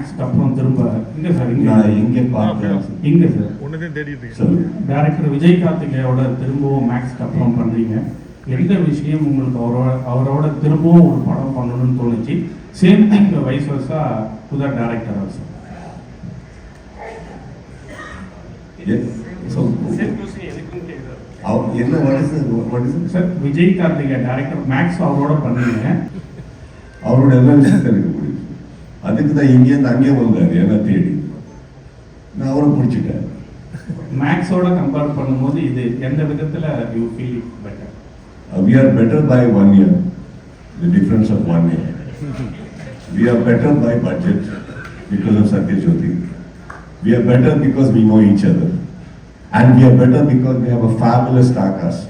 மேக்ஸ்க்கு அப்புறம் திரும்ப இங்க சார்? இங்க. நான் எங்கே பார்த்தேன் இங்க சார். ஒன்னதையும் தேடிட்டு டைரக்டர் விஜய் கார்த்திகேயோட திரும்பவும் மேக்ஸ்க்கு அப்புறம் பண்றீங்க. எந்த விஷயம் உங்களுக்கு அவரோட அவரோட திரும்பவும் ஒரு படம் பண்ணணும்னு தோணுச்சு? Same thing vice versa to the director அவ- என்ன? Sir Vijay Karthikeya director Max அவரோட பண்ணீங்க. அவரோட எல்லா விஷயத்தையும் எனக்கு அதுக்கு தான் இங்கேருந்து அங்கே வந்தார் என்ன தேடி நான் அவரை பிடிச்சிட்டேன் மேக்ஸோட கம்பேர் பண்ணும்போது இது எந்த விதத்துல you feel better Uh, we are better by one year, the difference of one year. We are better by budget because of Satya Jyoti. We are better because we know each other. And we are better because we have a fabulous star cast.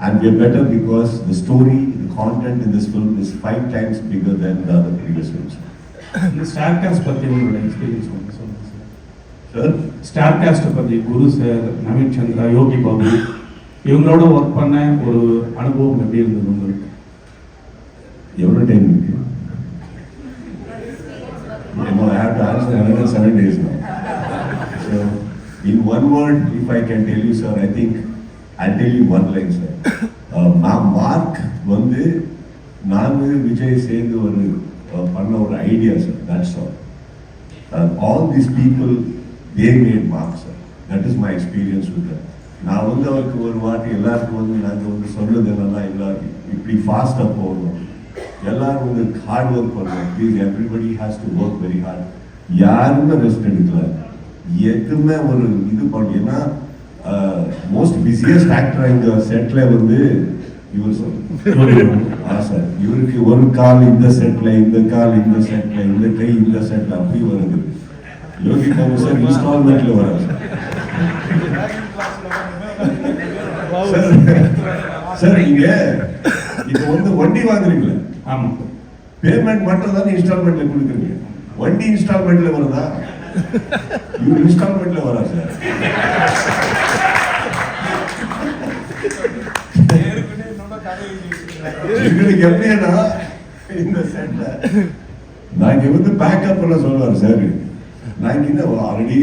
And we are better because the story, the content in this film is five times bigger than the other previous films. இந்த star cast பத்தி உங்களோட experience வந்து சொல்லுங்க sir Sir, star காஸ்ட்டை பத்தி Guru sir Naveen Chandra Yogi Babu இவங்களோட work பண்ண ஒரு அனுபவம் எப்படி இருந்தது உங்களுக்கு எவ்வளோ டைம் இருக்கு I have to answer another seven days now. So, in one word, if I can tell you, sir, I think I'll tell you one line, sir. Uh, Mark வந்து நான் விஜய் சேர்ந்து ஒரு Uh, பண்ண ஒரு idea sir that's all all these people they made mark sir that is my experience with நான் வந்து அவருக்கு ஒரு வாட்டி எல்லாருக்கும் வந்து நாங்கள் வந்து சொல்றது என்னன்னா எல்லாருக்கும் இப்படி ஃபாஸ்ட்டாக போகணும். எல்லாரும் வந்து ஹார்ட் ஒர்க் பண்ணணும். Please everybody has to work very hard யாருமே ரெஸ்ட் எடுக்கல. எதுவுமே ஒரு இது பண்ண ஏன்னா மோஸ்ட் பிஸியஸ்ட் ஆக்டர் இந்த செட்டில் வந்து இவருக்கு ஒரு கால் இந்த செட்ல இந்த கால் இந்த செட்ல இந்த கை இந்த செட்ல அப்படி வருது. யோகி பாபு சார் இன்ஸ்டால்மெண்ட்ல வராது. சார் நீங்க இப்போ வந்து வண்டி வாங்குறீங்களா? ஆமா. பேமெண்ட் மட்டும் தானே இன்ஸ்டால்மெண்ட்ல கொடுக்குறீங்க? வண்டி இன்ஸ்டால்மெண்ட்ல வருதா? இவர் இன்ஸ்டால்மெண்ட்ல வரா சார். எங்களுக்கு எப்படின்னா இந்த செட்ல நாங்க வந்து பேக்கப் பண்ண சொல்லுவார் சார் நாங்க இன்னும் ஆல்ரெடி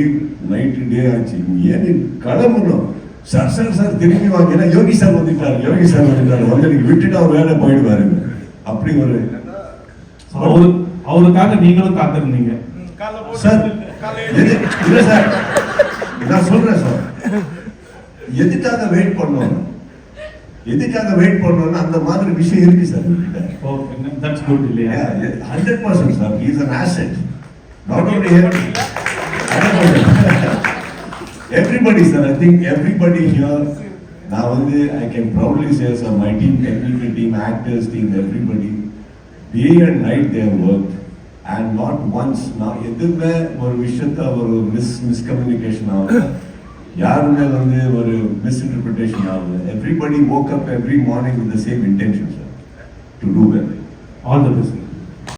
நைட்டு டே ஆச்சு. ஏன் நீ கிளம்பணும்? சார் சார் சார் திரும்பி வாங்க. ஏன்னா யோகி சார் வந்துட்டார். யோகி சார் வந்துட்டார். வந்து நீங்க விட்டுட்டு அவர் வேலை போயிடுவாரு. அப்படி ஒரு அவரு அவருக்காக நீங்களும் காத்திருந்தீங்க. சார் இல்ல சார் நான் சொல்றேன் சார் எதுக்காக வெயிட் பண்ணோம்? எதுக்காக வெயிட் பண்ணோம்னு அந்த மாதிரி விஷயம் இருக்கு சார் தட்ஸ் குட் இல்லையா? Hundred percent sir is an asset not only everybody sir I think everybody here நான் வந்து I can proudly say sir my team technical team actors team everybody day and night their work and not once நான் எதுவுமே ஒரு விஷயத்த ஒரு miss miscommunication ஆகும் யாருமே வந்து ஒரு மிஸ்இன்டர்பிரிட்டேஷன் ஆகுது? Everybody woke up every morning with the same intention sir to do well all the best